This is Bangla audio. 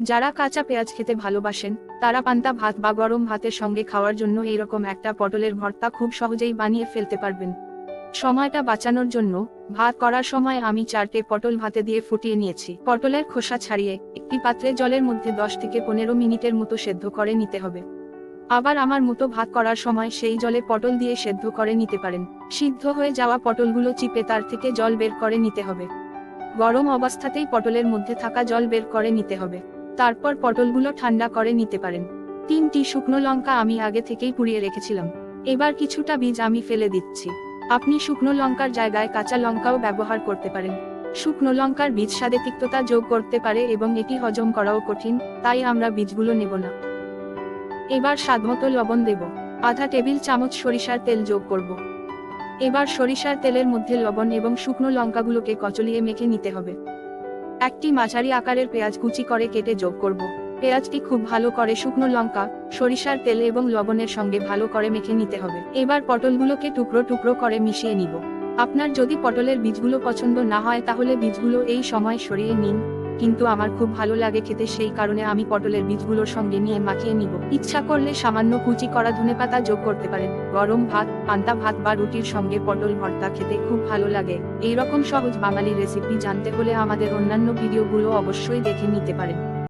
যারা কাঁচা পেঁয়াজ খেতে ভালোবাসেন, তারা পান্তা ভাত বা গরম ভাতের সঙ্গে খাওয়ার জন্য এইরকম একটা পটলের ভর্তা খুব সহজেই বানিয়ে ফেলতে পারবেন। সময়টা বাঁচানোর জন্য, ভাত করার সময় আমি চারটে পটল ভাতে দিয়ে ফুটিয়ে নিয়েছি। পটলের খোসা ছাড়িয়ে, একটি পাত্রে জলের মধ্যে দশ থেকে পনেরো মিনিটের মতো সেদ্ধ করে নিতে হবে। আবার আমার মতো ভাত করার সময় সেই জলে পটল দিয়ে সেদ্ধ করে নিতে পারেন। সিদ্ধ হয়ে যাওয়া পটলগুলো চিপে তার থেকে জল বের করে নিতে হবে। গরম অবস্থাতেই পটলের মধ্যে থাকা জল বের করে নিতে হবে। তারপর পটলগুলো ঠান্ডা করে নিতে পারেন। তিনটি শুকনো লঙ্কা আমি আগে থেকেই পুড়িয়ে রেখেছিলাম। এবার কিছুটা বীজ আমি ফেলে দিচ্ছি। আপনি শুকনো লঙ্কার জায়গায় কাঁচা লঙ্কাও ব্যবহার করতে পারেন। শুকনো লঙ্কার বীজ স্বাদে তিক্ততা যোগ করতে পারে এবং এটি হজম করাও কঠিন, তাই আমরা বীজগুলো নেব না। এবার স্বাদমতো লবণ দেব। আধা টেবিল চামচ সরিষার তেল যোগ করব। এবার সরিষার তেলের মধ্যে লবণ এবং শুকনো লঙ্কাগুলোকে কচলিয়ে মেখে নিতে হবে। একটি মাঝারি আকারের পেঁয়াজ কুচি করে কেটে যোগ করব। পেঁয়াজটি খুব ভালো করে শুকনো লঙ্কা, সরিষার তেল এবং লবণের সঙ্গে ভালো করে মেখে নিতে হবে। এবার পটলগুলোকে টুকরো টুকরো করে মিশিয়ে নিব। আপনার যদি পটলের বীজগুলো পছন্দ না হয় তাহলে বীজগুলো এই সময় সরিয়ে নিন। কিন্তু আমার খুব ভালো লাগে খেতে, সেই কারণে আমি পটলের বীজগুলোর সঙ্গে নিয়ে মাখিয়ে নিব। ইচ্ছা করলে সামান্য কুচি করা ধনে পাতা যোগ করতে পারেন। গরম ভাত, পান্তা ভাত বা রুটির সঙ্গে পটল ভর্তা খেতে খুব ভালো লাগে। এইরকম সহজ বাঙালি রেসিপি জানতে হলে আমাদের অন্যান্য ভিডিওগুলো অবশ্যই দেখে নিতে পারেন।